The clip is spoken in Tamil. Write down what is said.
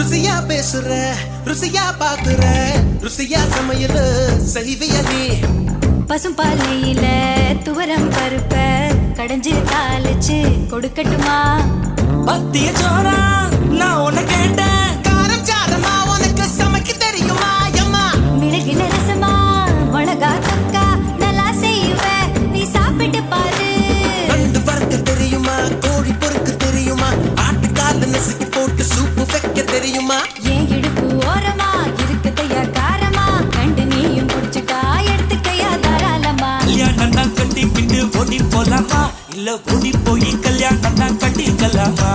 ருசியா பேசுற ருசியா பாக்குற ருசியா சமையல் செய்விய நீ? பசும் பாலையில துவரம் பருப்ப கடைஞ்சு தாளிச்சு கொடுக்கட்டுமா? பத்திய சோரா நான் உன்னை கேட்டேன். காரம் சாரமா உனக்கு சமைக்க தெரியுமா எம்மா மிளகில ரசமா மிளகா தொக்கா நல்லா செய்வ நீ சாப்பிட்டு பாரு. வறுக்க தெரியுமா கோழி பொறுக்க தெரியுமா ஆட்டுக்கால நசுக்கி போட்டு போலாமா? இல்ல கூடி போய் கல்யாணம் தான் கட்டிக்கலாமா?